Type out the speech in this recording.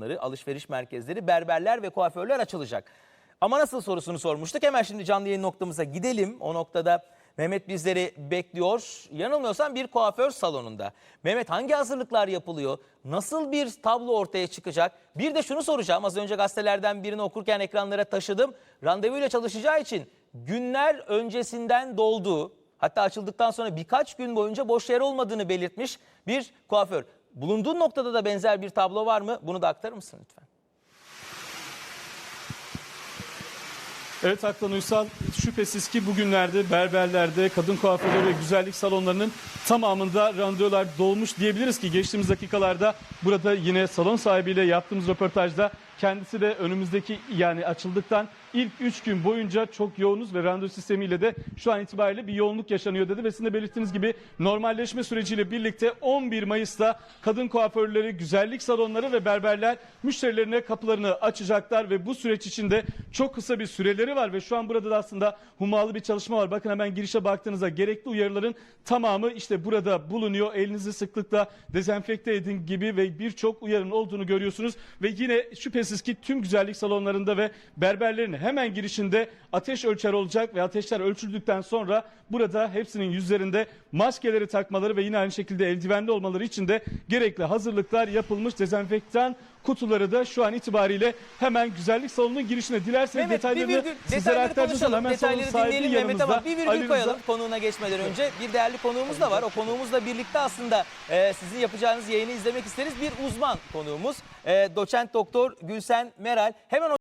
salonları, alışveriş merkezleri, berberler ve kuaförler açılacak. Ama nasıl sorusunu sormuştuk. Hemen şimdi canlı yayın noktamıza gidelim. O noktada Mehmet bizleri bekliyor. Yanılmıyorsam bir kuaför salonunda. Mehmet hangi hazırlıklar yapılıyor? Nasıl bir tablo ortaya çıkacak? Bir de şunu soracağım. Az önce gazetelerden birini okurken ekranlara taşıdım. Randevuyla çalışacağı için günler öncesinden dolduğu, hatta açıldıktan sonra birkaç gün boyunca boş yer olmadığını belirtmiş bir kuaför. Bulunduğun noktada da benzer bir tablo var mı? Bunu da aktarır mısın lütfen? Evet Aktan Uysal şüphesiz ki bugünlerde berberlerde, kadın kuaförleri ve güzellik salonlarının tamamında randevular dolmuş diyebiliriz ki geçtiğimiz dakikalarda burada yine salon sahibiyle yaptığımız röportajda kendisi de önümüzdeki yani açıldıktan ilk 3 gün boyunca çok yoğunuz ve randevu sistemiyle de şu an itibariyle bir yoğunluk yaşanıyor dedi ve sizin de belirttiğiniz gibi normalleşme süreciyle birlikte 11 Mayıs'ta kadın kuaförleri, güzellik salonları ve berberler müşterilerine kapılarını açacaklar ve bu süreç içinde çok kısa bir süreleri var ve şu an burada da aslında hummalı bir çalışma var. Bakın hemen girişe baktığınızda gerekli uyarıların tamamı işte burada bulunuyor. Elinizi sıklıkla dezenfekte edin gibi ve birçok uyarının olduğunu görüyorsunuz ve yine şüphesiz ki tüm güzellik salonlarında ve berberlerin hemen girişinde ateş ölçer olacak ve ateşler ölçüldükten sonra burada hepsinin yüzlerinde maskeleri takmaları ve yine aynı şekilde eldivenli olmaları için de gerekli hazırlıklar yapılmış dezenfektan kutuları da şu an itibariyle hemen güzellik salonunun girişine dilerseniz Mehmet bir detaylarını virgül, sizlere aktaracağız hemen salonun sahibi dinleyelim Mehmet ama yanımızda. bir Ali virgül Rıza- koyalım konuğuna geçmeden önce. Bir değerli konuğumuz da var. O konuğumuzla birlikte aslında e, sizin yapacağınız yayını izlemek isteriz. Bir uzman konuğumuz. E, doçent doktor Gülsen Meral. Hemen